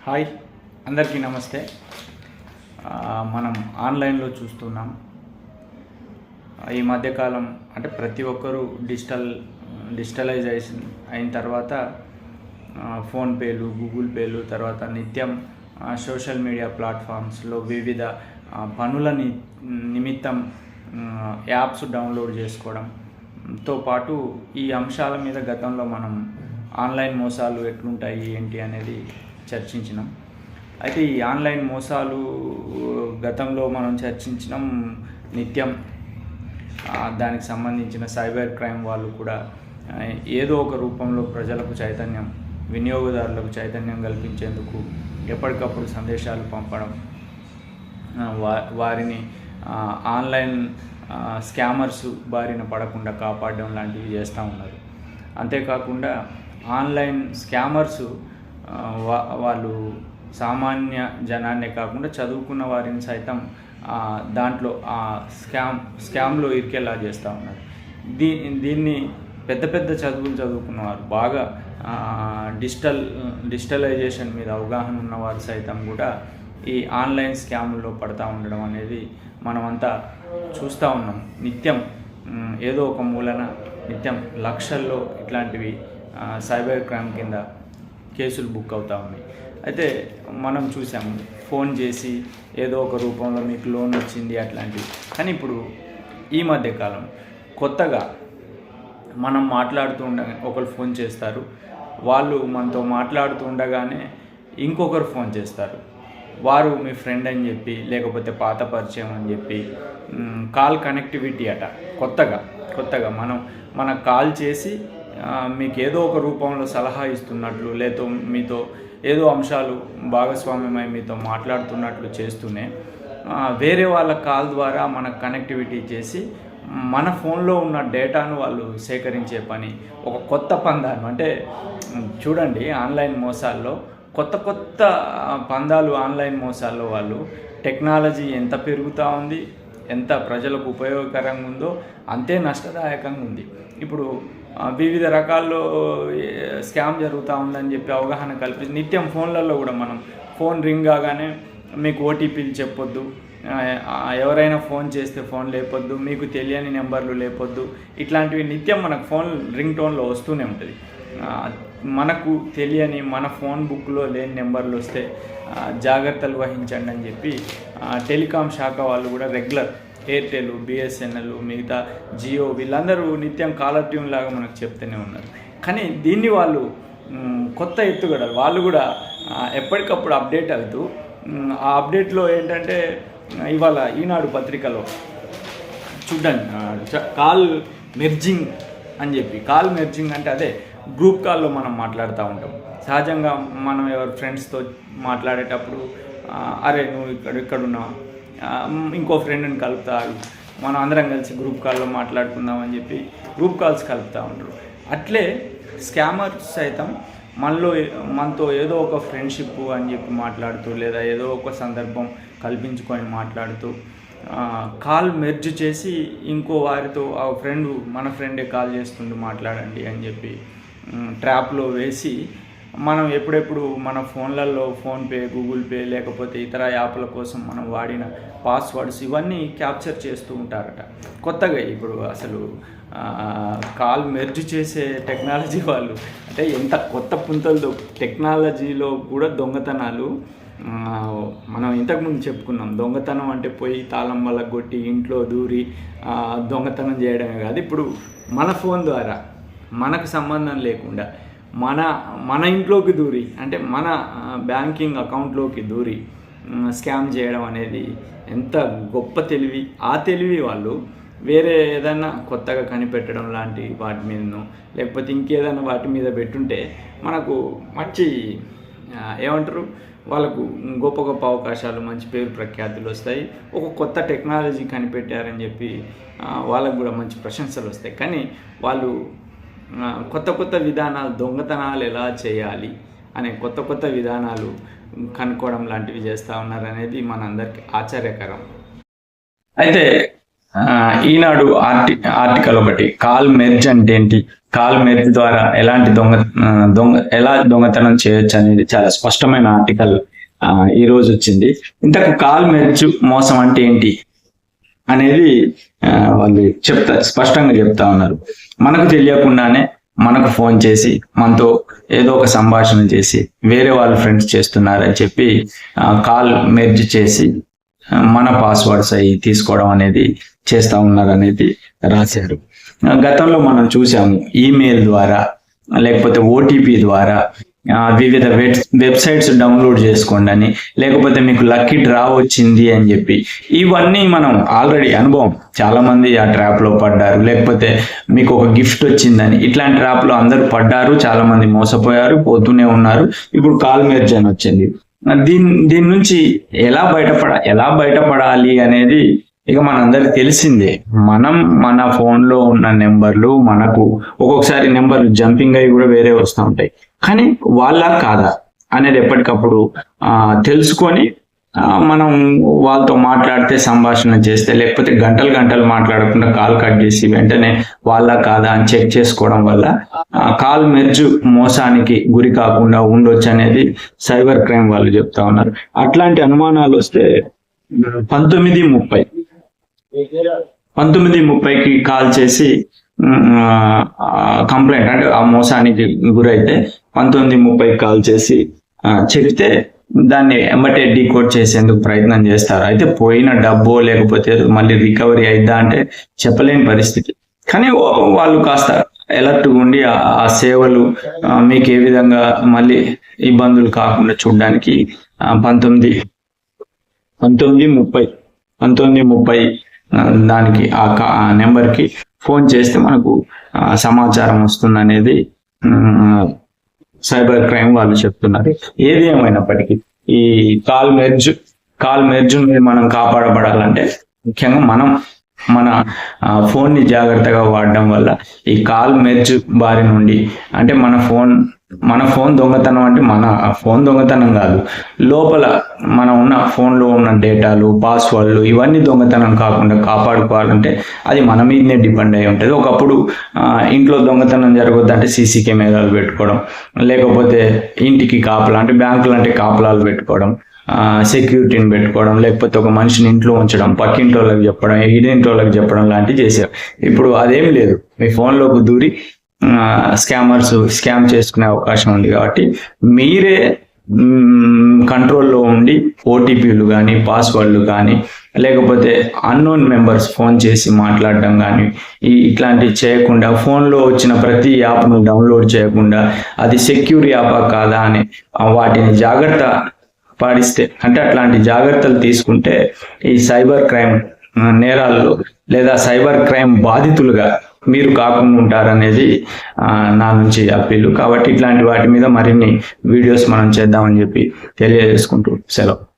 Hi అందరికీ నమస్తే. మనం ఆన్లైన్లో చూస్తున్నాం. ఈ మధ్యకాలం అంటే ప్రతి ఒక్కరూ డిజిటల్ డిజిటలైజ్ అయిన తర్వాత ఫోన్పేలు గూగుల్ పేలు తర్వాత నిత్యం సోషల్ మీడియా ప్లాట్ఫామ్స్లో వివిధ పనుల ని- నిమిత్తం యాప్స్ డౌన్లోడ్ చేసుకోవడంతో పాటు ఈ అంశాల మీద గతంలో మనం ఆన్లైన్ మోసాలు ఎట్లుంటాయి ఏంటి అనేది చర్చించినాం. అయితే ఈ ఆన్లైన్ మోసాలు గతంలో మనం చర్చించినాం నిత్యం. దానికి సంబంధించిన సైబర్ క్రైమ్ వాళ్ళు కూడా ఏదో ఒక రూపంలో ప్రజలకు చైతన్యం వినియోగదారులకు చైతన్యం కల్పించేందుకు ఎప్పటికప్పుడు సందేశాలు పంపడం వా- వారిని ఆన్లైన్ స్కామర్స్ బారిన పడకుండా కాపాడడం లాంటివి చేస్తూ ఉన్నారు. అంతేకాకుండా ఆన్లైన్ స్కామర్స్ వాళ్ళు సామాన్య జనాన్నే కాకుండా చదువుకున్న వారిని సైతం దాంట్లో ఆ స్కామ్ స్కామ్లో ఇరికేలా చేస్తూ ఉన్నారు. దీ దీన్ని పెద్ద పెద్ద చదువులు చదువుకున్నవారు బాగా డిజిటల్ డిజిటలైజేషన్ మీద అవగాహన ఉన్నవారు సైతం కూడా ఈ ఆన్లైన్ స్కామ్లో పడతా ఉండడం అనేది మనమంతా చూస్తూ ఉన్నాం. నిత్యం ఏదో ఒక మూలన నిత్యం లక్షల్లో ఇట్లాంటివి సైబర్ క్రైమ్ కింద కేసులు బుక్ అవుతూ ఉన్నాయి. అయితే మనం చూసాము ఫోన్ చేసి ఏదో ఒక రూపంలో మీకు లోన్ వచ్చింది అట్లాంటివి. కానీ ఇప్పుడు ఈ మధ్యకాలం కొత్తగా మనం మాట్లాడుతూ ఉండగా ఒకరు ఫోన్ చేస్తారు వాళ్ళు మనతో మాట్లాడుతూ ఉండగానే ఇంకొకరు ఫోన్ చేస్తారు. వారు మీ ఫ్రెండ్ అని చెప్పి లేకపోతే పాత పరిచయం అని చెప్పి కాల్ కనెక్టివిటీ అట. కొత్తగా కొత్తగా మనం మన కాల్ చేసి మీకు ఏదో ఒక రూపంలో సలహా ఇస్తున్నట్లు లేదో మీతో ఏదో అంశాలు భాగస్వామ్యమై మీతో మాట్లాడుతున్నట్లు చేస్తూనే వేరే వాళ్ళ కాల్ ద్వారా మనకు కనెక్టివిటీ చేసి మన ఫోన్లో ఉన్న డేటాను వాళ్ళు సేకరించే పని ఒక కొత్త పందాను అంటే చూడండి ఆన్లైన్ మోసాల్లో కొత్త కొత్త పందాలు ఆన్లైన్ మోసాల్లో వాళ్ళు టెక్నాలజీ ఎంత పెరుగుతూ ఉంది ఎంత ప్రజలకు ఉపయోగకరంగా ఉందో అంతే నష్టదాయకంగా ఉంది. ఇప్పుడు వివిధ రకాల్లో స్కామ్ జరుగుతూ ఉందని చెప్పి అవగాహన కల్పించి నిత్యం ఫోన్లలో కూడా మనం ఫోన్ రింగ్ కాగానే మీకు ఓటీపీలు చెప్పొద్దు ఎవరైనా ఫోన్ చేస్తే ఫోన్ లేపొద్దు మీకు తెలియని నెంబర్లు లేపొద్దు ఇట్లాంటివి నిత్యం మనకు ఫోన్ రింగ్ టోన్లో వస్తూనే ఉంటుంది. మనకు తెలియని మన ఫోన్ బుక్లో లేని నెంబర్లు వస్తే జాగ్రత్తలు వహించండి అని చెప్పి టెలికాం శాఖ వాళ్ళు కూడా రెగ్యులర్ ఎయిర్టెల్ బిఎస్ఎన్ఎల్ మిగతా జియో వీళ్ళందరూ నిత్యం కాలర్ ట్యూన్ లాగా మనకు చెప్తూనే ఉన్నారు. కానీ దీన్ని వాళ్ళు కొత్త ఎత్తుగడలు వాళ్ళు కూడా ఎప్పటికప్పుడు అప్డేట్ అవుతూ ఆ అప్డేట్లో ఏంటంటే ఇవాళ ఈనాడు పత్రికలో చూడండి కాల్ మెర్జింగ్ అని చెప్పి. కాల్ మెర్జింగ్ అంటే అదే గ్రూప్ కాల్లో మనం మాట్లాడుతూ ఉంటాం. సహజంగా మనం ఎవరి ఫ్రెండ్స్తో మాట్లాడేటప్పుడు అరే నువ్వు ఇక్కడ ఇక్కడ ఉన్నావు ఇంకో ఫ్రెండ్ని కలుపుతారు మనం అందరం కలిసి గ్రూప్ కాల్లో మాట్లాడుకుందాం అని చెప్పి గ్రూప్ కాల్స్ కలుపుతూ ఉంటారు అట్లే స్కామర్స్ సైతం మనలో మనతో ఏదో ఒక ఫ్రెండ్షిప్ అని చెప్పి మాట్లాడుతూ లేదా ఏదో ఒక సందర్భం కల్పించుకొని మాట్లాడుతూ కాల్ మెర్జ్ చేసి ఇంకో వారితో ఆ ఫ్రెండ్ మన ఫ్రెండే కాల్ చేస్తుండి మాట్లాడండి అని చెప్పి ట్రాప్లో వేసి మనం ఎప్పుడెప్పుడు మన ఫోన్లలో ఫోన్పే గూగుల్ పే లేకపోతే ఇతర యాప్ల కోసం మనం వాడిన పాస్వర్డ్స్ ఇవన్నీ క్యాప్చర్ చేస్తూ ఉంటారట. కొత్తగా ఇప్పుడు అసలు కాల్ మెర్జ్ చేసే టెక్నాలజీ వాళ్ళు అంటే ఎంత కొత్త పుంతలతో టెక్నాలజీలో కూడా దొంగతనాలు మనం ఇంతకుముందు చెప్పుకున్నాం దొంగతనం అంటే పోయి తాళం వల్ల కొట్టి ఇంట్లో దూరి దొంగతనం చేయడమే కాదు. ఇప్పుడు మన ఫోన్ ద్వారా మనకు సంబంధం లేకుండా మన మన ఇంట్లోకి దూరి అంటే మన బ్యాంకింగ్ అకౌంట్లోకి దూరి స్కామ్ చేయడం అనేది ఎంత గొప్ప తెలివి. ఆ తెలివి వాళ్ళు వేరే ఏదైనా కొత్తగా కనిపెట్టడం లాంటి వాటి మీదను లేకపోతే ఇంకేదైనా వాటి మీద పెట్టుంటే మనకు మంచి ఏమంటారు? వాళ్ళకు గొప్ప గొప్ప అవకాశాలు మంచి పేరు ప్రఖ్యాతులు వస్తాయి. ఒక కొత్త టెక్నాలజీ కనిపెట్టారని చెప్పి వాళ్ళకు కూడా మంచి ప్రశంసలు వస్తాయి. కానీ వాళ్ళు కొత్త కొత్త విధానాలు దొంగతనాలు ఎలా చేయాలి అనే కొత్త కొత్త విధానాలు కనుక్కోవడం లాంటివి చేస్తూ ఉన్నారు అనేది మనందరికీ ఆశ్చర్యకరం. అయితే ఆ, ఈనాడు ఆర్టి ఆర్టికల్ ఒకటి కాల్ మెర్జ్ అంటే ఏంటి? కాల్ మెర్జ్ ద్వారా ఎలాంటి దొంగ దొంగ ఎలా దొంగతనం చేయొచ్చు అనేది చాలా స్పష్టమైన ఆర్టికల్ ఆ, ఈ రోజు వచ్చింది. ఇంతకు కాల్ మెర్జ్ మోసం అంటే ఏంటి? అనేది వాళ్ళు చెప్తా స్పష్టంగా చెప్తా ఉన్నారు. మనకు తెలియకుండానే మనకు ఫోన్ చేసి మనతో ఏదో ఒక సంభాషణ చేసి వేరే వాళ్ళ ఫ్రెండ్స్ చేస్తున్నారని చెప్పి కాల్ మెర్జ్ చేసి మన పాస్వర్డ్స్ అవి తీసుకోవడం అనేది చేస్తూ ఉన్నారు అనేది రాశారు. గతంలో మనం చూసాము ఈమెయిల్ ద్వారా లేకపోతే ఓటీపీ ద్వారా వివిధ వెబ్ వెబ్సైట్స్ డౌన్లోడ్ చేసుకోండి అని. లేకపోతే మీకు లక్కీ డ్రా వచ్చింది అని చెప్పి. ఇవన్నీ మనం ఆల్రెడీ అనుభవం. చాలా మంది ఆ ట్రాప్లో పడ్డారు. లేకపోతే మీకు ఒక గిఫ్ట్ వచ్చిందని. ఇట్లాంటి ట్రాప్లో అందరూ పడ్డారు. చాలా మంది మోసపోయారు. పోతూనే ఉన్నారు. ఇప్పుడు కాల్ మెర్జ్ అని వచ్చింది. దీని దీని నుంచి ఎలా బయటపడ ఎలా బయటపడాలి అనేది ఇక మనందరికి తెలిసిందే మనం మన ఫోన్లో ఉన్న నెంబర్లు మనకు ఒక్కొక్కసారి నెంబర్లు జంపింగ్ అయి కూడా వేరే వస్తూ ఉంటాయి. కానీ వాళ్ళ కాదా అనేది ఎప్పటికప్పుడు ఆ, తెలుసుకొని మనం వాళ్ళతో మాట్లాడితే సంభాషణ చేస్తే లేకపోతే గంటలు గంటలు మాట్లాడకుండా కాల్ కట్ చేసి వెంటనే వాళ్ళ కాదా అని చెక్ చేసుకోవడం వల్ల కాల్ మెర్జు మోసానికి గురి కాకుండా ఉండొచ్చు అనేది సైబర్ క్రైమ్ వాళ్ళు చెప్తా ఉన్నారు. అట్లాంటి అనుమానాలు వస్తే పంతొమ్మిది ముప్పై పంతొమ్మిది ముప్పైకి కాల్ చేసి కంప్లైంట్ అంటే ఆ మోసానికి గురైతే పంతొమ్మిది ముప్పైకి కాల్ చేసి చెప్తే దాన్ని ఎంబటే డీకోడ్ చేసేందుకు ప్రయత్నం చేస్తారు. అయితే పోయిన డబ్బో లేకపోతే మళ్ళీ రికవరీ అయిద్దా అంటే చెప్పలేని పరిస్థితి. కానీ వాళ్ళు కాస్త ఎలర్ట్ ఉండి ఆ- సేవలు మీకు ఏ విధంగా మళ్ళీ ఇబ్బందులు కాకుండా చూడడానికి పంతొమ్మిది పంతొమ్మిది ముప్పై పంతొమ్మిది ముప్పై దానికి ఆ కా- నెంబర్కి ఫోన్ చేస్తే మనకు సమాచారం వస్తుంది అనేది సైబర్ క్రైమ్ వాళ్ళు చెప్తున్నారు. ఏది ఏమైనప్పటికీ ఈ కాల్ మెర్జ్ కాల్ మెర్జ్ నుండి మనం కాపాడబడాలంటే ముఖ్యంగా మనం మన ఫోన్ని జాగ్రత్తగా వాడడం వల్ల ఈ కాల్ మెర్జ్ బారి నుండి అంటే మన ఫోన్ మన ఫోన్ దొంగతనం అంటే మన ఫోన్ దొంగతనం కాదు. లోపల మనం ఉన్న ఫోన్లో ఉన్న డేటాలు పాస్వర్డ్లు ఇవన్నీ దొంగతనం కాకుండా కాపాడుకోవాలంటే అది మన మీదనే డిపెండ్ అయి ఉంటుంది. ఒకప్పుడు ఇంట్లో దొంగతనం జరగొద్దంటే సీసీ కెమెరాలు పెట్టుకోవడం లేకపోతే ఇంటికి కాపలా అంటే బ్యాంకులు అంటే కాపలాలు పెట్టుకోవడం సెక్యూరిటీని పెట్టుకోవడం లేకపోతే ఒక మనిషిని ఇంట్లో ఉంచడం పక్కింటి వాళ్ళకి చెప్పడం ఎగిరింటి వాళ్ళకి చెప్పడం లాంటివి చేశారు ఇప్పుడు అదేం లేదు. మీ ఫోన్లోకి దూరి స్కామర్స్ స్కామ్ చేసుకునే అవకాశం ఉంది కాబట్టి మీరే కంట్రోల్లో ఉండి ఓటీపీలు కానీ పాస్వర్డ్లు కానీ లేకపోతే అన్నోన్ మెంబర్స్ ఫోన్ చేసి మాట్లాడడం కానీ ఇట్లాంటివి చేయకుండా ఫోన్లో వచ్చిన ప్రతి యాప్ను డౌన్లోడ్ చేయకుండా అది సెక్యూర్ యాపా కాదా అని వాటిని జాగ్రత్త పాటిస్తే అంటే అట్లాంటి జాగ్రత్తలు తీసుకుంటే ఈ సైబర్ క్రైమ్ నేరాల్లో లేదా సైబర్ క్రైమ్ బాధితులుగా మీరు కాకుండా ఉంటారనేది ఆ, నా నుంచి అప్పీలు. కాబట్టి ఇట్లాంటి వాటి మీద మరిన్ని వీడియోస్ మనం చేద్దామని చెప్పి తెలియజేసుకుంటూ సెలవు.